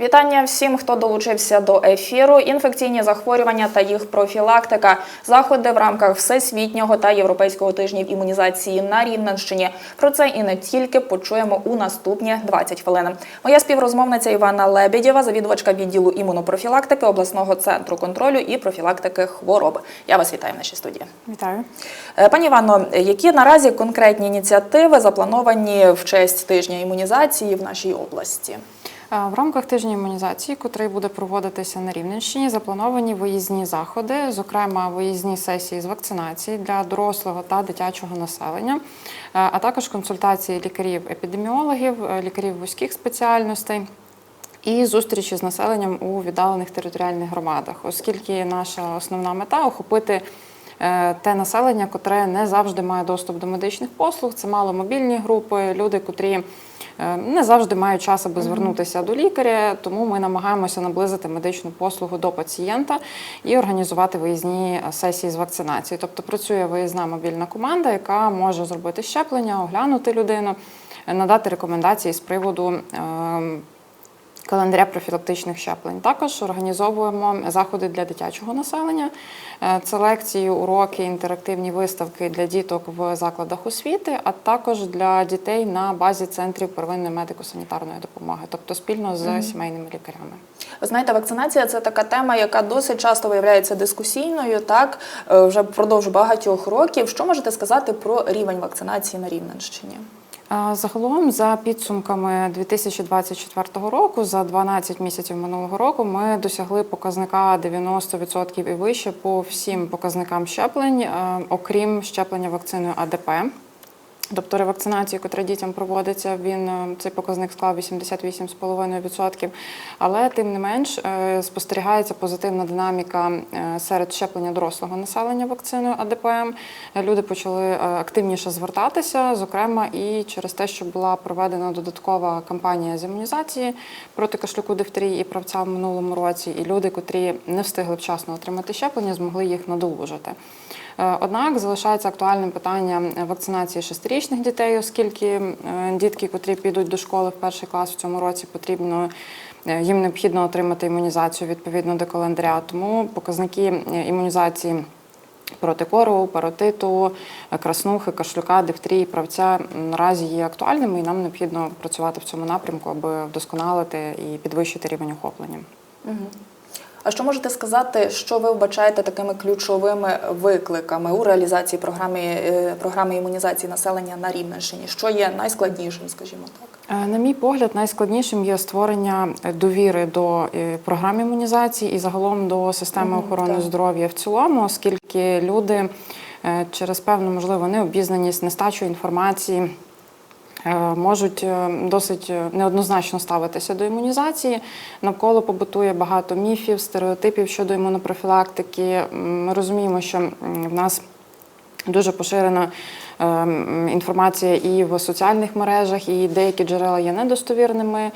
Вітання всім, хто долучився до ефіру. Інфекційні захворювання та їх профілактика. Заходи в рамках всесвітнього та європейського тижнів імунізації на Рівненщині. Про це і не тільки почуємо у наступні 20 хвилин. Моя співрозмовниця Івана Лебедєва, завідувачка відділу імунопрофілактики обласного центру контролю і профілактики хвороб. Я вас вітаю в нашій студії. Вітаю. Е, Пані Івано, які наразі конкретні ініціативи заплановані в честь тижня імунізації в нашій області? Е, В рамках тижня імунізації, котрий буде проводитися на Рівненщині, заплановані виїзні заходи, зокрема виїзні сесії з вакцинації для дорослого та дитячого населення, е, а також консультації лікарів-епідеміологів, е, лікарів вузьких спеціальностей. І зустрічі з населенням у віддалених територіальних громадах, оскільки наша основна мета охопити те населення, котре не завжди має доступ до медичних послуг. Це маломобільні групи, люди, котрі не завжди мають час, аби звернутися до лікаря. Тому ми намагаємося наблизити медичну послугу до пацієнта і організувати виїзні е, сесії з вакцинації. Тобто працює виїзна мобільна команда, яка може зробити щеплення, оглянути людину, е, надати рекомендації з приводу. Календаря профілактичних щеплень. Також організовуємо заходи для дитячого населення. Е, Це лекції, уроки, інтерактивні виставки для діток в закладах освіти, а також для дітей на базі центрів первинної медико-санітарної допомоги, тобто спільно з сімейними лікарями. Знаєте, вакцинація це така тема, яка досить часто виявляється дискусійною, так е, вже впродовж багатьох років. Що можете сказати про рівень вакцинації на Рівненщині? Загалом, за підсумками 2024 року, за 12 місяців минулого року, ми досягли показника 90% і вище по всім показникам щеплень, е, окрім щеплення вакциною АДП. Тобто ревакцинацію, яка дітям проводиться, він е, цей показник склав 88,5%. Але тим не менш е, спостерігається позитивна динаміка е, серед щеплення дорослого населення вакциною АДПМ. Люди почали активніше звертатися, зокрема і через те, що була проведена додаткова кампанія з імунізації проти кашлюку дифтерії і правця в минулому році. І люди, котрі не встигли вчасно отримати щеплення, змогли їх надолужити. Е, Однак залишається актуальним питання вакцинації шестирічних дітей, оскільки е, дітки, котрі підуть до школи в перший клас в цьому році, потрібно е, їм необхідно отримати імунізацію відповідно до календаря. Тому показники імунізації. Проти кору, паротиту, краснухи, кашлюка, дифтерії, правця наразі є актуальними, і нам необхідно працювати в цьому напрямку, аби вдосконалити і підвищити рівень охоплення. А що можете сказати, що ви вбачаєте такими ключовими викликами у реалізації програми, е, програми імунізації населення на Рівненщині? Що є найскладнішим, скажімо так? Е, На мій погляд, найскладнішим є створення е, довіри до програм імунізації і загалом до системи охорони так. здоров'я в цілому, оскільки люди через певну можливо необізнаність, нестачу інформації. Е, Можуть е, досить е, неоднозначно ставитися до імунізації. Навколо побутує багато міфів, стереотипів щодо імунопрофілактики. Ми розуміємо, що в нас Дуже поширена інформація і в соціальних мережах, і деякі джерела є недостовірними.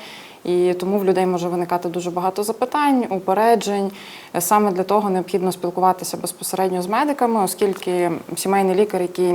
І тому в людей може виникати дуже багато запитань, упереджень. Саме для того необхідно спілкуватися безпосередньо з медиками, оскільки сімейний лікар, який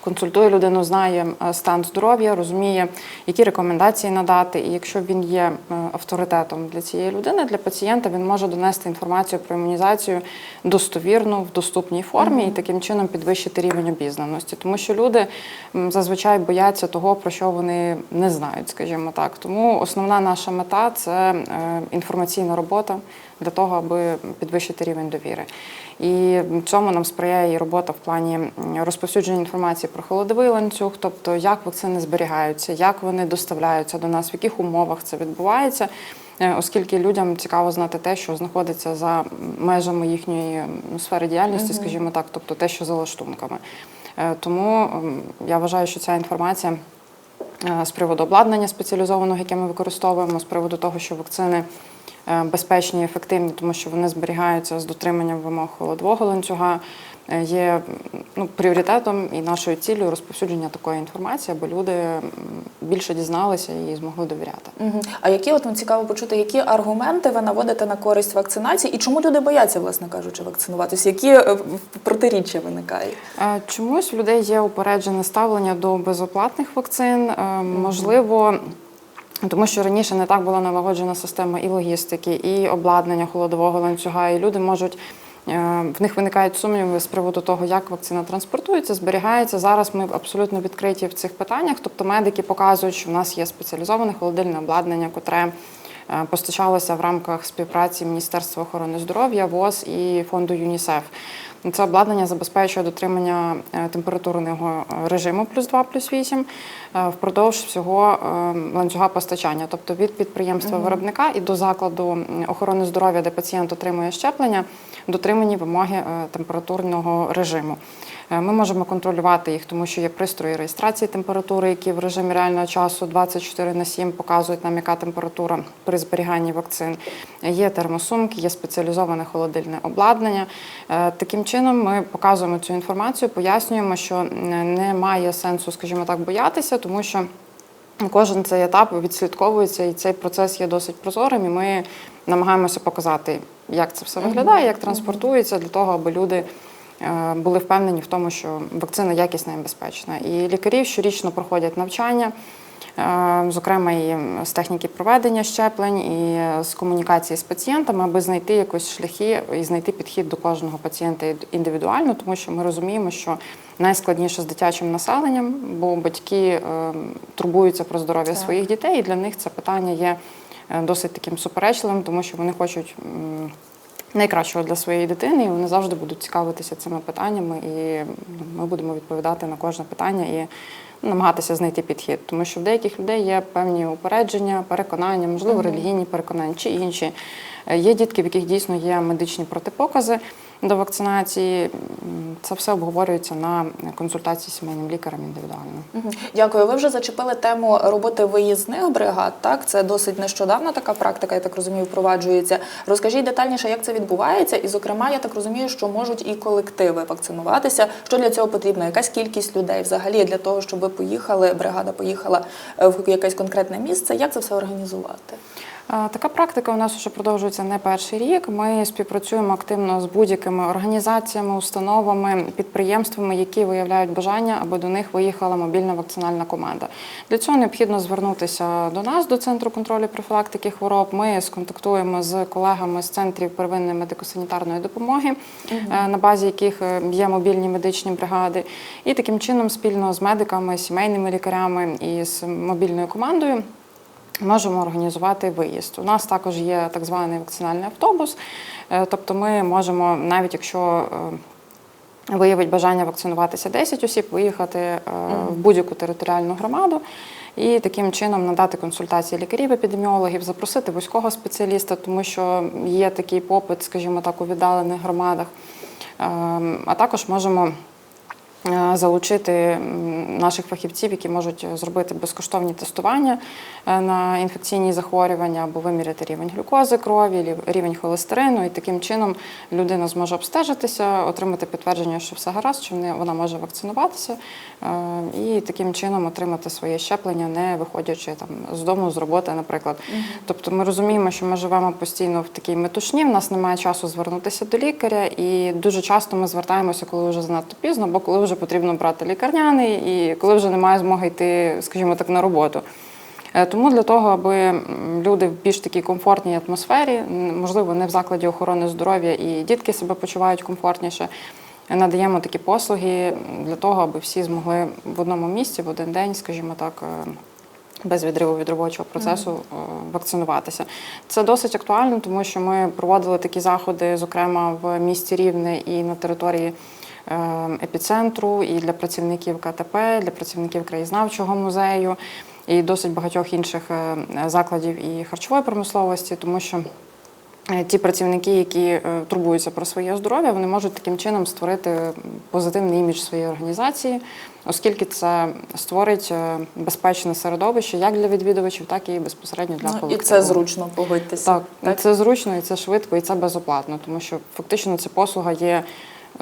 консультує людину, знає е, стан здоров'я, розуміє, які рекомендації надати. І якщо він є е, авторитетом для цієї людини, для пацієнта, він може донести інформацію про імунізацію достовірну в доступній формі і таким чином підвищити рівень обізнаності. Тому що люди зазвичай бояться того, про що вони не знають, скажімо так. Тому основна наша мета це е, інформаційна робота для того, аби підвищити рівень довіри. І цьому нам сприяє і робота в плані розповсюдження інформації про холодовий ланцюг, тобто як вакцини зберігаються, як вони доставляються до нас, в яких умовах це відбувається. Е, Оскільки людям цікаво знати те, що знаходиться за межами їхньої сфери діяльності, скажімо так, тобто те, що за лаштунками. Е, Тому я вважаю, що ця інформація е, з приводу обладнання спеціалізованого, яке ми використовуємо, з приводу того, що вакцини безпечні і ефективні, тому що вони зберігаються з дотриманням вимог холодового ланцюга, є ну, пріоритетом і нашою цілею розповсюдження такої інформації, аби люди більше дізналися і змогли довіряти. Мгм. А які от вам цікаво почути, які аргументи ви наводите на користь вакцинації, і чому люди бояться, власне кажучи, вакцинуватися? Які е, протиріччя виникають? Е, Чомусь в людей є упереджене ставлення до безоплатних вакцин. Е, Можливо, Тому що раніше не так була налагоджена система і логістики, і обладнання холодового ланцюга, і люди можуть. Е, В них виникають сумніви з приводу того, як вакцина транспортується, зберігається. Зараз ми абсолютно відкриті в цих питаннях. Тобто медики показують, що в нас є спеціалізоване холодильне обладнання, котре е, постачалося в рамках співпраці Міністерства охорони здоров'я, ВОЗ і фонду ЮНІСЕФ. Це обладнання забезпечує дотримання е, температурного режиму плюс 2, плюс 8 е, впродовж всього ланцюга постачання, тобто від підприємства виробника і до закладу охорони здоров'я, де пацієнт отримує щеплення, дотримані вимоги е, температурного режиму. Е, Ми можемо контролювати їх, тому що є пристрої реєстрації температури, які в режимі реального часу 24 на 7 показують нам, яка температура при зберіганні вакцин. Є термосумки, є спеціалізоване холодильне обладнання. Е, Таким чином ми показуємо цю інформацію, пояснюємо, що немає сенсу, скажімо так, боятися, тому що. Кожен цей етап відслідковується, і цей процес є досить прозорим. І ми намагаємося показати, як це все виглядає, як транспортується, для того, аби люди е, були впевнені в тому, що вакцина якісна і безпечна. І лікарі щорічно проходять навчання, е, зокрема і з техніки проведення щеплень, і з комунікації з пацієнтами, аби знайти якось шляхи і знайти підхід до кожного пацієнта індивідуально, тому що ми розуміємо, що найскладніше з дитячим населенням, бо батьки е, турбуються про здоров'я своїх дітей, і для них це питання є досить таким суперечливим, тому що вони хочуть. Найкращого для своєї дитини, і вони завжди будуть цікавитися цими питаннями, і ну, ми будемо відповідати на кожне питання і намагатися знайти підхід. Тому що в деяких людей є певні упередження, переконання, можливо, релігійні переконання чи інші. Е, Є дітки, в яких дійсно є медичні протипокази до вакцинації. Це все обговорюється на консультації з сімейним лікарем індивідуально. Дякую. Ви вже зачепили тему роботи виїзних бригад. Так, це досить нещодавно така практика, я так розумію, впроваджується. Розкажіть детальніше, як це відбувається, і, зокрема, я так розумію, що можуть і колективи вакцинуватися. Що для цього потрібно? Якась кількість людей взагалі для того, щоб поїхали, бригада поїхала в якесь конкретне місце. Як це все організувати? Е, Така практика у нас вже продовжується не перший рік. Ми співпрацюємо активно з будь-якими організаціями, установами, підприємствами, які виявляють бажання, аби до них виїхала мобільна вакцинальна команда. Для цього необхідно звернутися до нас, до центру контролю профілактики хвороб. Ми сконтактуємо з колегами з центрів первинної медико-санітарної допомоги, е, на базі яких е, є мобільні медичні бригади, і таким чином спільно з медиками, сімейними лікарями і з мобільною командою. Можемо організувати виїзд. У нас також є так званий вакцинальний автобус, Е, тобто ми можемо, навіть якщо е, виявить бажання вакцинуватися 10 осіб, виїхати е, в будь-яку територіальну громаду і таким чином надати консультації лікарів, епідеміологів, запросити вузького спеціаліста, тому що є такий попит, скажімо так, у віддалених громадах. Ем, А також можемо залучити наших фахівців, які можуть зробити безкоштовні тестування е, на інфекційні захворювання або виміряти рівень глюкози крові, рівень холестерину, і таким чином людина зможе обстежитися, отримати підтвердження, що все гаразд, що вона може вакцинуватися, е, і таким чином отримати своє щеплення, не виходячи там з дому, з роботи, наприклад. Тобто ми розуміємо, що ми живемо постійно в такій метушні, в нас немає часу звернутися до лікаря, і дуже часто ми звертаємося, коли вже занадто пізно, або коли вже потрібно брати лікарняний, і коли вже немає змоги йти, скажімо так, на роботу. Е, Тому для того, аби люди в більш такій комфортній атмосфері, можливо, не в закладі охорони здоров'я, і дітки себе почувають комфортніше. Надаємо такі послуги для того, аби всі змогли в одному місці, в один день, скажімо так, е, без відриву від робочого процесу е, вакцинуватися. Це досить актуально, тому що ми проводили такі заходи, зокрема в місті Рівне і на території е, епіцентру, і для працівників КТП, для працівників краєзнавчого музею і досить багатьох інших е, закладів і харчової промисловості, тому що. е, Ті працівники, які е, турбуються про своє здоров'я, вони можуть таким чином створити позитивний імідж своєї організації, оскільки це створить безпечне середовище як для відвідувачів, так і безпосередньо для Ну, і це зручно, погодьтеся. Так, це зручно, і це швидко, і це безоплатно, тому що фактично ця послуга є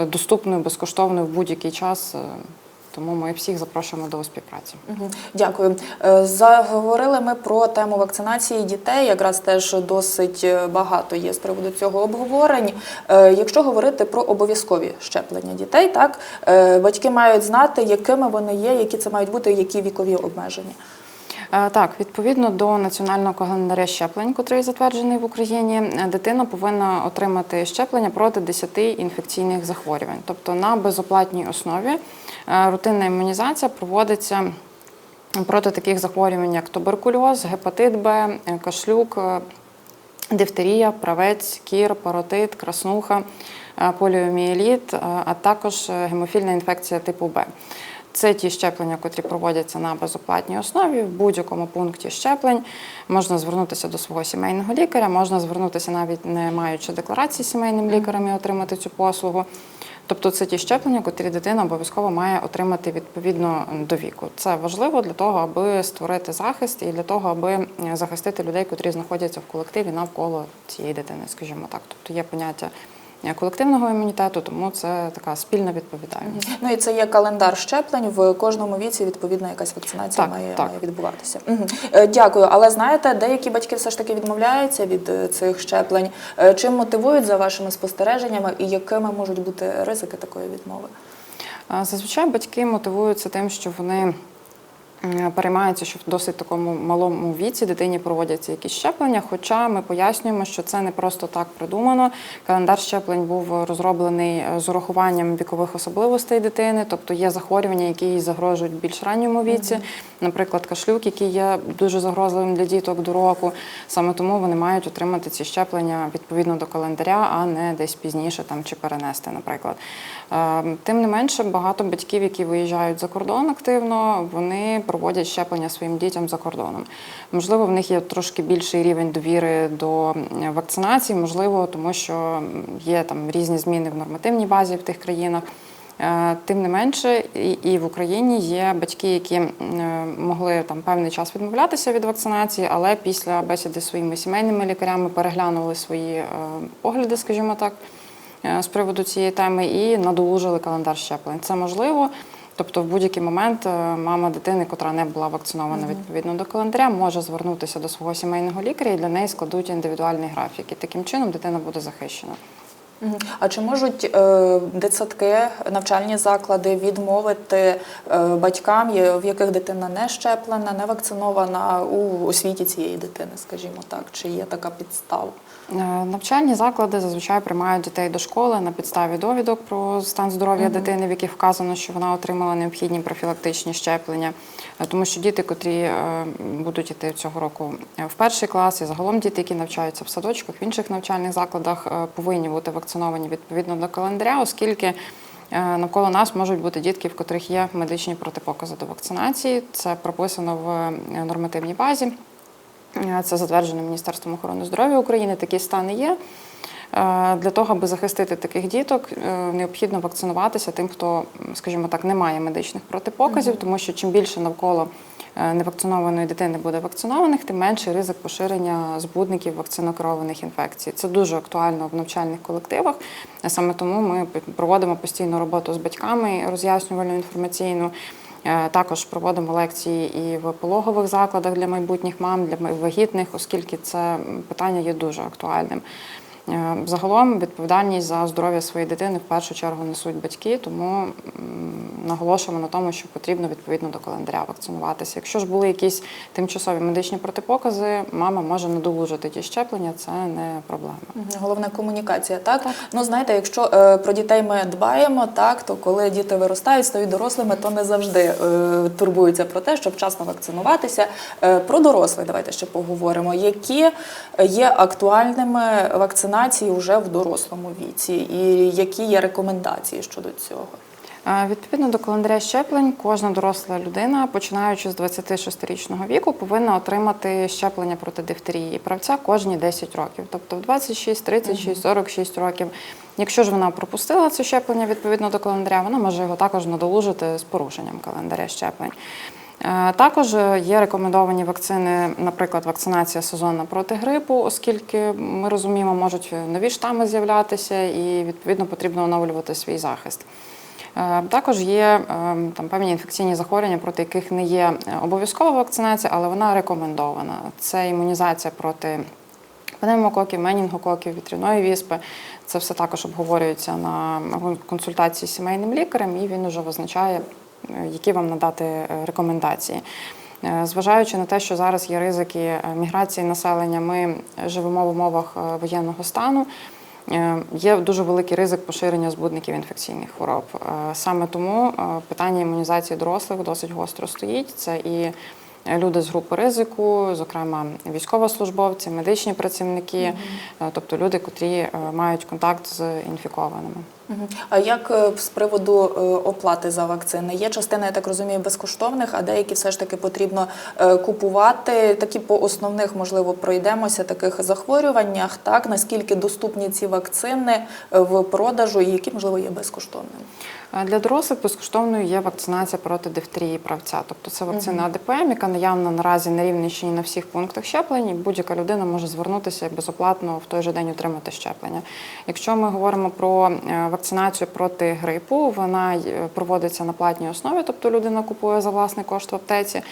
доступною, безкоштовною в будь-який час. е, Тому ми всіх запрошуємо до співпраці. Дякую. Е, Заговорили ми про тему вакцинації дітей. Якраз теж досить е, багато є з приводу цього обговорень. Якщо говорити про обов'язкові щеплення дітей, так батьки мають знати, якими вони є, які це мають бути, які вікові обмеження. Е, Так, відповідно до національного календаря щеплень, котрий затверджений в Україні, е, дитина повинна отримати щеплення проти 10 інфекційних захворювань. Тобто на безоплатній основі е, рутинна імунізація проводиться проти таких захворювань, як туберкульоз, гепатит Б, кашлюк, дифтерія, правець, кір, паротит, краснуха, поліомієліт, е, а також гемофільна інфекція типу Б. Це ті щеплення, котрі проводяться на безоплатній основі. В будь-якому пункті щеплень можна звернутися до свого сімейного лікаря, можна звернутися навіть не маючи декларації сімейним лікарем і отримати цю послугу. Тобто це ті щеплення, котрі дитина обов'язково має отримати відповідно до віку. Це важливо для того, аби створити захист і для того, аби е, захистити людей, котрі знаходяться в колективі навколо цієї дитини, скажімо так. Тобто є поняття колективного імунітету, тому це така спільна відповідальність. Ну і це є календар щеплень. В кожному віці відповідно якась вакцинація Так, має, так. має відбуватися. Е, Дякую. Але знаєте, деякі батьки все ж таки відмовляються від е, цих щеплень. Е, Чим мотивують за вашими спостереженнями і якими можуть бути ризики такої відмови? Зазвичай батьки мотивуються тим, що вони переймаються, що в досить такому малому віці дитині проводяться якісь щеплення. Хоча ми пояснюємо, що це не просто так придумано. Календар щеплень був розроблений е, з урахуванням вікових особливостей дитини, тобто є захворювання, які їй загрожують в більш ранньому віці, наприклад, кашлюк, який є дуже загрозливим для діток до року. Саме тому вони мають отримати ці щеплення відповідно до календаря, а не десь пізніше там чи перенести, наприклад. Е, Тим не менше, багато батьків, які виїжджають за кордон активно, вони проводять щеплення своїм дітям за кордоном. Можливо, в них є трошки більший рівень довіри до вакцинації, можливо, тому що є там різні зміни в нормативній базі в тих країнах. Е, Тим не менше, і, в Україні є батьки, які е, могли там певний час відмовлятися від вакцинації, але після бесіди зі своїми сімейними лікарями переглянули свої е, погляди, скажімо так, з приводу цієї теми і надолужили календар щеплень. Це можливо. Тобто, в будь-який момент е, мама дитини, котра не була вакцинована відповідно до календаря, може звернутися до свого сімейного лікаря і для неї складуть індивідуальний графік. І таким чином дитина буде захищена. А чи можуть е, дитсадки, навчальні заклади відмовити е, батькам, в яких дитина не щеплена, не вакцинована у освіті цієї дитини, скажімо так? Чи є така підстава? Е, Навчальні заклади зазвичай приймають дітей до школи на підставі довідок про стан здоров'я дитини, в яких вказано, що вона отримала необхідні профілактичні щеплення. Е, Тому що діти, котрі е, будуть йти цього року в перший клас, і загалом діти, які навчаються в садочках, в інших навчальних закладах, повинні бути вакциновані відповідно до календаря, оскільки. Навколо нас можуть бути дітки, в котрих є медичні протипокази до вакцинації. Це прописано в нормативній базі. Е, Це затверджено Міністерством охорони здоров'я України. Такі стани є. Е, Для того, аби захистити таких діток, е, необхідно вакцинуватися тим, хто, скажімо так, не має медичних протипоказів, тому що чим більше навколо невакцинованої дитини буде вакцинованих, тим менший ризик поширення збудників вакцинокерованих інфекцій. Це дуже актуально в навчальних колективах. Саме тому ми проводимо постійну роботу з батьками роз'яснювальну інформаційну. Е, Також проводимо лекції і в пологових закладах для майбутніх мам, для вагітних, оскільки це питання є дуже актуальним. Е, Загалом відповідальність за здоров'я своєї дитини в першу чергу несуть батьки, тому наголошуємо на тому, що потрібно відповідно до календаря вакцинуватися. Якщо ж були якісь тимчасові медичні протипокази, мама може надолужити ті щеплення, це не проблема. Мгм. Головне комунікація, так? Ну знаєте, якщо е, про дітей ми дбаємо, так то коли діти виростають, стають дорослими, то не завжди е, турбуються про те, щоб вчасно вакцинуватися. Е, про дорослих давайте ще поговоримо. Які є актуальними вакцинації вже в дорослому віці, і які є рекомендації щодо цього? Е, Відповідно до календаря щеплень, кожна доросла людина, починаючи з 26-річного віку, повинна отримати щеплення проти дифтерії і правця кожні 10 років, тобто в 26, 36, 46 років. Якщо ж вона пропустила це щеплення відповідно до календаря, вона може його також надолужити з порушенням календаря щеплень. Е, Також є рекомендовані вакцини, наприклад, вакцинація сезонна проти грипу, оскільки ми розуміємо, можуть нові штами з'являтися, і відповідно потрібно оновлювати свій захист. Е, Також є е, там певні інфекційні захворювання, проти яких не є е, обов'язкова вакцинація, але вона рекомендована. Це імунізація проти пневмококів, менінгококів, вітряної віспи. Це все також обговорюється на консультації з сімейним лікарем, і він вже визначає, е, які вам надати е, рекомендації. Е, Зважаючи на те, що зараз є ризики е, міграції населення, ми живемо в умовах е, воєнного стану. Е, Є дуже великий ризик поширення збудників інфекційних хвороб. Е, Саме тому е, питання імунізації дорослих досить гостро стоїть. Це і люди з групи ризику, зокрема військовослужбовці, медичні працівники, е, тобто люди, котрі е, мають контакт з інфікованими. А як е, з приводу е, оплати за вакцини? Є частина, я так розумію, безкоштовних, а деякі все ж таки потрібно е, купувати. Такі по основних, можливо, пройдемося таких захворюваннях. Так наскільки доступні ці вакцини в продажу, і які можливо є безкоштовними? Для дорослих безкоштовною є вакцинація проти дифтерії правця. Тобто це вакцина АДПМ, яка наявна наразі на Рівненщині на всіх пунктах щеплень. Будь-яка людина може звернутися і безоплатно в той же день отримати щеплення. Якщо ми говоримо про е, вакцинацію проти грипу, вона е, проводиться на платній основі, тобто людина купує за власний кошт в аптеці. Е,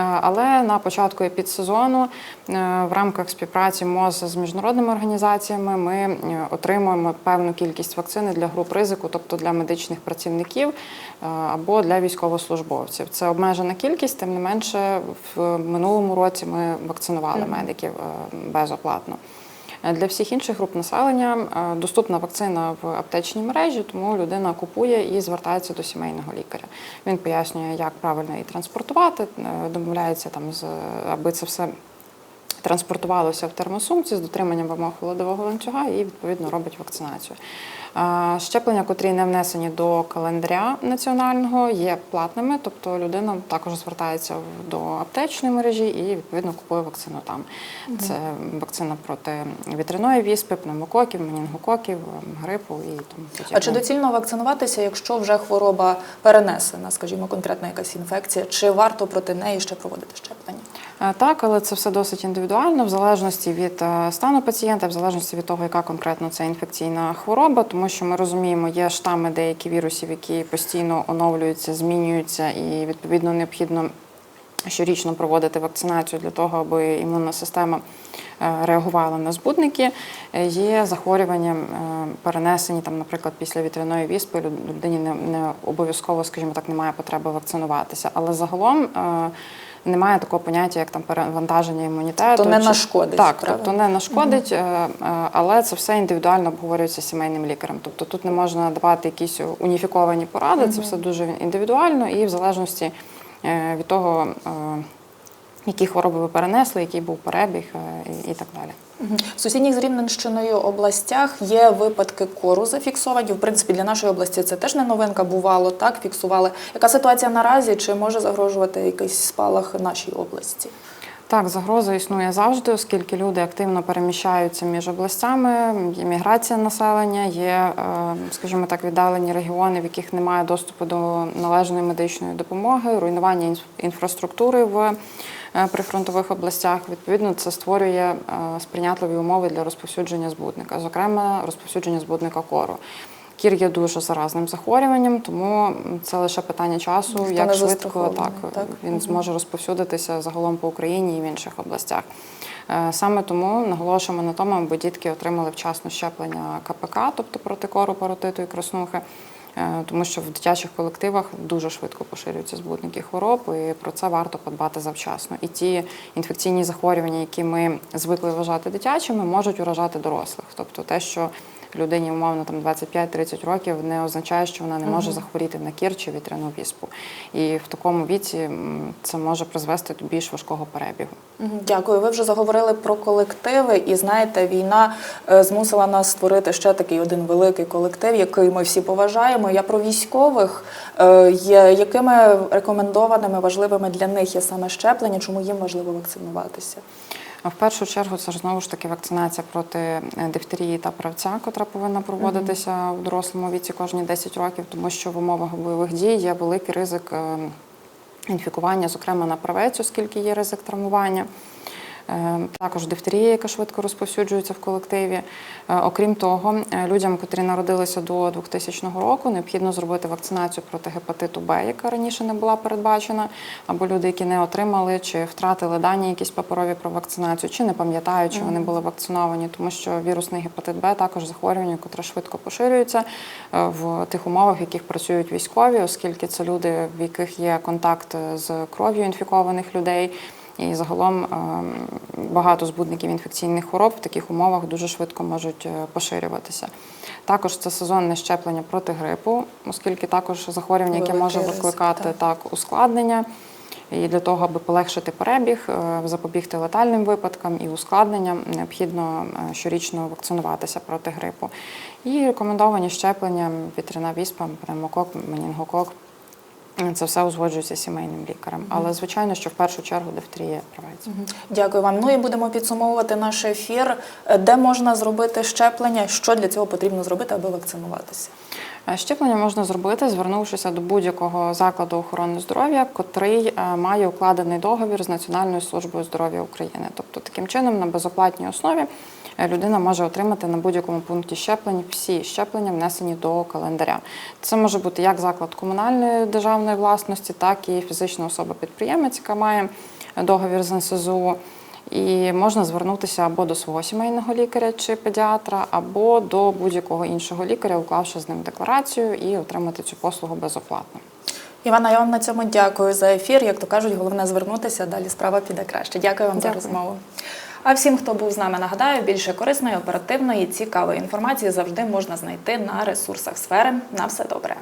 Але на початку підсезону е, в рамках співпраці МОЗ з міжнародними організаціями ми отримуємо певну кількість вакцини для груп ризику, тобто для медичних працівників або для військовослужбовців. Це обмежена кількість, тим не менше, в минулому році ми вакцинували медиків безоплатно. Для всіх інших груп населення е, доступна вакцина в аптечній мережі, тому людина купує і звертається до сімейного лікаря. Він пояснює, як правильно її транспортувати, е, домовляється там з аби це все. Транспортувалося в термосумці з дотриманням вимог холодового ланцюга і відповідно робить вакцинацію. Щеплення, котрі не внесені до календаря національного, є платними, тобто людина також звертається до аптечної мережі і відповідно купує вакцину там. Це вакцина проти вітряної віспи, пневмококів, менінгококів, грипу і тому А чи доцільно вакцинуватися, якщо вже хвороба перенесена, скажімо, конкретна якась інфекція, чи варто проти неї ще проводити щеплення? Е, Так, але це все досить індивідуально, в залежності від е, стану пацієнта, в залежності від того, яка конкретно це інфекційна хвороба, тому що ми розуміємо, є штами деякі вірусів, які постійно оновлюються, змінюються, і відповідно необхідно щорічно проводити вакцинацію для того, аби імунна система е, реагувала на збудники. Є захворювання перенесені там, наприклад, після вітряної віспи людині не, не обов'язково, скажімо так, немає потреби вакцинуватися. Але загалом немає такого поняття, як там перевантаження імунітету. То не чи- нашкодить, Так, правильно? тобто не нашкодить, е, але це все індивідуально обговорюється з сімейним лікарем. Тобто тут не можна давати якісь уніфіковані поради, це все дуже індивідуально і в залежності е, від того, які хвороби ви перенесли, який був перебіг і так далі. В сусідніх з Рівненщиною областях є випадки кору зафіксовані. В принципі, для нашої області це теж не новинка. Бувало так, фіксували. Яка ситуація наразі? Чи може загрожувати якийсь спалах нашій області? Так, загроза існує завжди, оскільки люди активно переміщаються між областями, є міграція населення, є, е, скажімо так, віддалені регіони, в яких немає доступу до належної медичної допомоги, руйнування інф- інфраструктури в е, прифронтових областях. Відповідно, це створює е, сприйнятливі умови для розповсюдження збудника, зокрема розповсюдження збудника кору. Кір є дуже заразним захворюванням, тому це лише питання часу, Ніхто як швидко так, так? він зможе розповсюдитися загалом по Україні і в інших областях. Е, Саме тому наголошуємо на тому, аби дітки отримали вчасно щеплення КПК, тобто проти кору, паротиту і краснухи. Е, Тому що в дитячих колективах дуже швидко поширюються збудники хвороб, і про це варто подбати завчасно. І ті інфекційні захворювання, які ми звикли вважати дитячими, можуть уражати дорослих. Тобто те, що людині умовно там 25-30 років, не означає, що вона не може захворіти на кір чи вітряну віспу. І в такому віці це може призвести до більш важкого перебігу. Дякую. Ви вже заговорили про колективи, і знаєте, війна е, змусила нас створити ще такий один великий колектив, який ми всі поважаємо. Я про військових, Е, якими рекомендованими важливими для них є саме щеплення, чому їм важливо вакцинуватися? В першу чергу це ж знову ж таки вакцинація проти е, дифтерії та правця, котра повинна проводитися в дорослому віці кожні 10 років, тому що в умовах бойових дій є великий ризик е, інфікування, зокрема на правець, оскільки є ризик травмування. Е, Також дифтерія, яка швидко розповсюджується в колективі. Е, Окрім того, е, людям, котрі народилися до 2000 року, необхідно зробити вакцинацію проти гепатиту Б, яка раніше не була передбачена, або люди, які не отримали чи втратили дані якісь паперові про вакцинацію, чи не пам'ятають, чи вони були вакциновані, тому що вірусний гепатит Б також захворювання, котре швидко поширюється в тих умовах, в яких працюють військові, оскільки це люди, в яких є контакт з кров'ю інфікованих людей. І загалом ем, багато збудників інфекційних хвороб в таких умовах дуже швидко можуть е, поширюватися. Також це сезонне щеплення проти грипу, оскільки також захворювання, яке може викликати так. так ускладнення. І для того, аби полегшити перебіг, е, запобігти летальним випадкам і ускладненням, необхідно е, щорічно вакцинуватися проти грипу. І рекомендовані щеплення вітряна віспа, пневмокок, менінгокок. Це все узгоджується сімейним лікарем. Але звичайно, що в першу чергу дифтерія правець. Дякую вам. Ну і будемо підсумовувати наш ефір. Е, Де можна зробити щеплення? Що для цього потрібно зробити, аби вакцинуватися? Е, Щеплення можна зробити, звернувшися до будь-якого закладу охорони здоров'я, котрий е, має укладений договір з Національною службою здоров'я України. Тобто, таким чином, на безоплатній основі е, людина може отримати на будь-якому пункті щеплень всі щеплення, внесені до календаря. Це може бути як заклад комунальної державної власності, так і фізична особа-підприємець, яка має договір з НСЗУ. І можна звернутися або до свого сімейного лікаря чи педіатра, або до будь-якого іншого лікаря, уклавши з ним декларацію і отримати цю послугу безоплатно. Івана, я вам на цьому дякую за ефір. Як то кажуть, головне звернутися, далі справа піде краще. Дякую вам Дякую. за розмову. А всім, хто був з нами, нагадаю, більше корисної, оперативної, цікавої інформації завжди можна знайти на ресурсах сфери. На все добре.